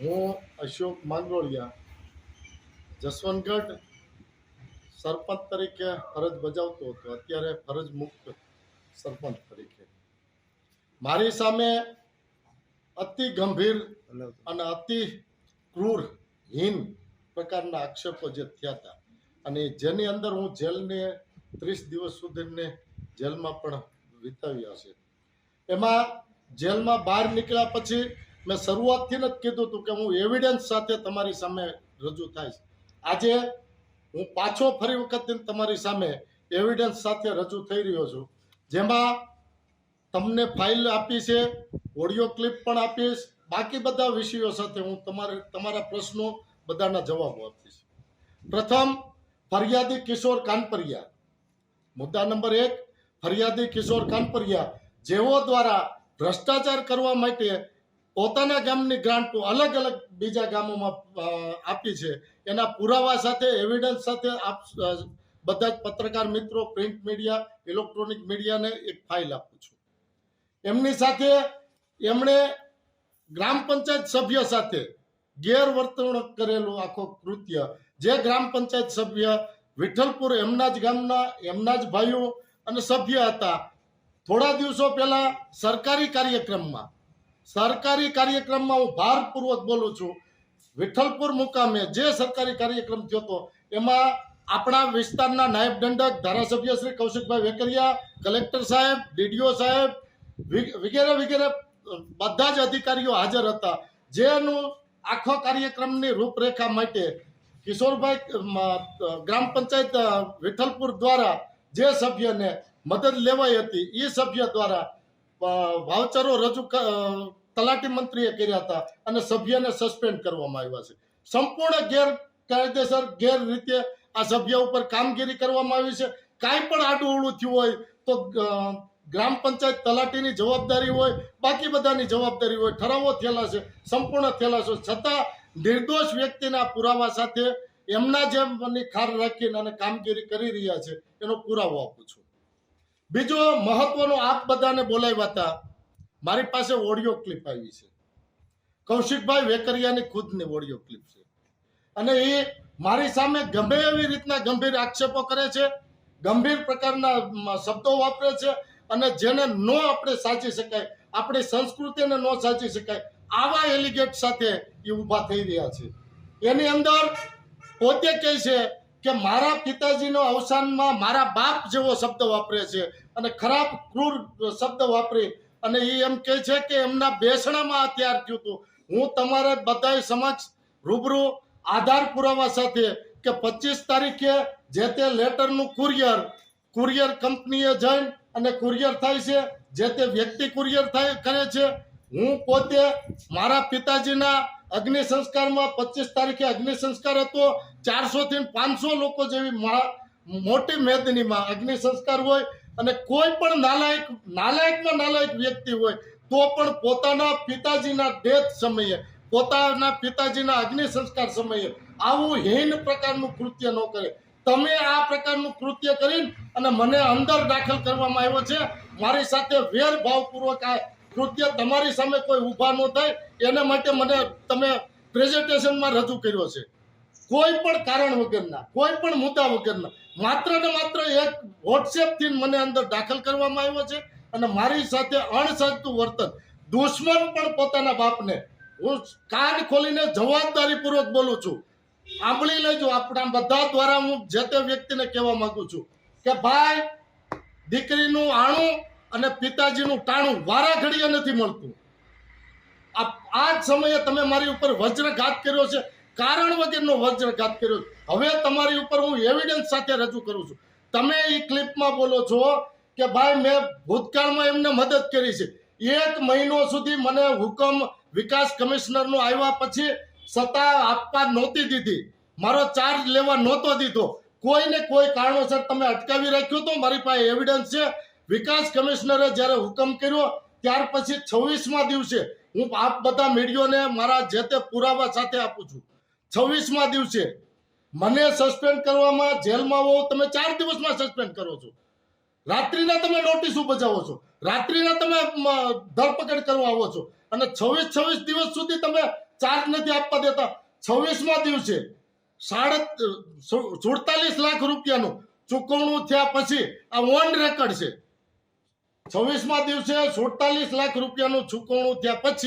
હું અશોક માંગરોળિયા જસવંતગઢ સરપંચ તરીકે ફરજ બજાવતો હતો. અત્યારે ફરજ મુક્ત સરપંચ તરીકે. મારી સામે અતિ ગંભીર અને અતિ ક્રૂર, હીન પ્રકારના આક્ષેપો જે થયા હતા. અને જેની અંદર હું જેલને ત્રીસ દિવસ સુધીને જેલમાં પણ વિતાવ્યા છે. એમાં જેલમાં બહાર નીકળ્યા પછી મેં શરૂઆતથી જ કીધું હતું કે હું એવિડન્સ સાથે તમારી સામે રજૂ થઈશ આજે હું પાછો ફરી વખત તમારી સામે એવિડન્સ સાથે રજૂ થઈ રહ્યો છું. જેમાં તમને ફાઇલ આપી છે ઓડિયો ક્લિપ પણ આપીશ બાકી બધા વિષયો સાથે હું તમારે, તમારા પ્રશ્નો બધાના જવાબો આપીશ. પ્રથમ, ફરિયાદી કિશોર કાનપરિયા. મુદ્દા નંબર એક, ફરિયાદી કિશોર કાનપરિયા જેઓ દ્વારા ભ્રષ્ટાચાર કરવા માટે પોતાના ગામની ગ્રાન્ટો અલગ અલગ બીજા ગામોમાં આપી છે. એના પુરાવા સાથે એવિડન્સ સાથે આપ બધા જ પત્રકાર મિત્રો પ્રિન્ટ મીડિયા ઇલેક્ટ્રોનિક મીડિયાને એક ફાઇલ આપું છું. એમની સાથે એમણે ગ્રામ પંચાયત સભ્ય સાથે ગેરવર્તણૂક કરેલું આખો કૃત્ય. જે ગ્રામ પંચાયત સભ્ય વિઠ્ઠલપુર એમના જ ગામના, એમના જ ભાઈઓ અને સભ્ય હતા. થોડા દિવસો પહેલા સરકારી કાર્યક્રમમાં સરકારી કાર્યક્રમમાં હું ભારપૂર્વક બોલું છું. વિઠ્ઠલપુર મુકામે જે સરકારી કાર્યક્રમ થયો હતો, એમાં આપણા વિસ્તારના નાયબ દંડક ધારાસભ્ય શ્રી કૌશિકભાઈ વેકરિયા, કલેક્ટર સાહેબ, ડીડીઓ સાહેબ વગેરે વગેરે બધા જ અધિકારીઓ હાજર હતા. જેનું આખો કાર્યક્રમની રૂપરેખા માટે કિશોરભાઈ ગ્રામ પંચાયત વિઠ્ઠલપુર દ્વારા જે સભ્યને મદદ લેવાઈ હતી એ સભ્ય દ્વારા અ, વાઉચરો રજૂ તલાટી મંત્રીએ કર્યા હતા અને સભ્યને સસ્પેન્ડ કરવામાં આવ્યા છે. સંપૂર્ણ ગેરકાયદેસર ગેર રીતે આ સભ્ય ઉપર કામગીરી કરવામાં આવી છે. કાંઈ પણ આડું થયું હોય તો ગ્રામ પંચાયત તલાટીની જવાબદારી હોય બાકી બધાની જવાબદારી હોય ઠરાવો થયેલા છે સંપૂર્ણ થયેલા છે. છતાં નિર્દોષ વ્યક્તિના પુરાવા સાથે એમના જેમની ખાર રાખીને અને કામગીરી કરી રહ્યા છે એનો પુરાવો આપું છું. બીજો મહત્વનો આપ બધાને બોલાવ્યા હતા, મારી પાસે ઓડિયો ક્લિપ આવી છે. કૌશિકભાઈ વેકરિયાની ખુદની ઓડિયો ક્લિપ છે. અને એ મારી સામે ગમે એવી રીતના ગંભીર આક્ષેપો કરે છે, ગંભીર પ્રકારના શબ્દો વાપરે છે, અને જેને ન આપણે સાચી શકાય, આપણી સંસ્કૃતિને ન સાચી શકાય, આવા એલિગેટ સાથે એ ઊભા થઈ રહ્યા છે. એની અંદર પોતે કહે છે કે મારા પિતાજીનો અવસાનમાં મારા બાપ જેવો શબ્દ વાપરે છે અને ખરાબ, ક્રૂર શબ્દ વાપરી અને એ એમ કહે છે કે એમના બેસણામાં આ ત્યાર થયું હતું. હું તમારે બધાય સમક્ષ રૂબરૂ આધાર પુરાવા સાથે કે પચીસ તારીખે જે તે લેટરનું કુરિયર કુરિયર કંપનીએ જઈને અને કુરિયર થાય છે, જે તે વ્યક્તિ કુરિયર થાય, કરે છે, હું પોતે મારા પિતાજીના અગ્નિ સંસ્કારમાં પચીસ તારીખે અગ્નિ સંસ્કાર હતો. ચારસો થી પાંચસો લોકો જેવી મોટી મેદનીમાં અગ્નિ સંસ્કાર હોય અને કોઈ પણ નાલાયક, નાલાયકમાં નાલાયક વ્યક્તિ હોય તો પણ પોતાના પિતાજીના ડેથ સમયે, પોતાના પિતાજીના અગ્નિ સંસ્કાર સમયે આવું હીન પ્રકારનું કૃત્ય ન કરે. તમે આ પ્રકારનું કૃત્ય કરીને અને મને અંદર દાખલ કરવામાં આવ્યો છે. મારી સાથે વેરભાવપૂર્વક આ કૃત્ય તમારી સામે કોઈ ઊભા ન થાય, એના માટે મને તમે પ્રેઝન્ટેશનમાં રજૂ કર્યો છે. કોઈ પણ કારણ વગરના, કોઈ પણ મુદ્દા વગરના, માત્ર ને માત્ર એક વોટ્સએપથી મને અંદર દાખલ કરવામાં આવ્યો છે અને મારી સાથે અણસજતું વર્તન, દુશ્મન પણ પોતાના બાપને, હું કાન ખોલીને જવાબદારીપૂર્વક બોલું છું. આંબળી લેજો, આપણા બધા દ્વારા હું જે તે વ્યક્તિને કહેવા માંગુ છું કે, ભાઈ, દીકરીનું આણું અને પિતાજીનું ટાણું વારા ઘડીએ નથી મળતું. આ જ સમયે તમે મારી ઉપર વજ્રઘાત કર્યો છે. કારણ વગરનો વજ્રઘાત કર્યો. હવે તમારી ઉપર હું એવિડન્સ સાથે રજૂ કરું છું. તમે એ ક્લિપમાં બોલો છો કે ભાઈ મેં ભૂતકાળમાં એમને મદદ કરી છે. એક મહિનો સુધી મને હુકમ વિકાસ કમિશનરનો આવ્યા પછી સત્તા આપવા નહોતી દીધી. મારો ચાર્જ લેવા નહોતો દીધો. કોઈને કોઈ કારણોસર તમે અટકાવી રાખ્યો તો મારી પાસે એવિડન્સ છે. વિકાસ કમિશનરે જ્યારે હુકમ કર્યો, ત્યાર પછી છવ્વીસમા દિવસે હું આપ બધા મીડિયોને મારા જે તે પુરાવા સાથે આપું છું. છવ્વીસમાં દિવસે મને સસ્પેન્ડ કરવામાં જેલમાં હોવ, તમે ચાર દિવસમાં સસ્પેન્ડ કરો છો. રાત્રિના તમે નોટિસ બજાવો છો. રાત્રિના તમે ધરપકડ કરવા આવો છો. અને છવ્વીસ છવ્વીસ દિવસ સુધી તમે ચાર્જ નથી આપવા દેતા. છવ્વીસમાં દિવસે સાડત સુડતાલીસ લાખ રૂપિયાનું ચૂકવણું થયા પછી આ ઓન રેકર્ડ છે. છવ્વીસમા દિવસે સુડતાલીસ લાખ રૂપિયાનું ચૂકવણું થયા પછી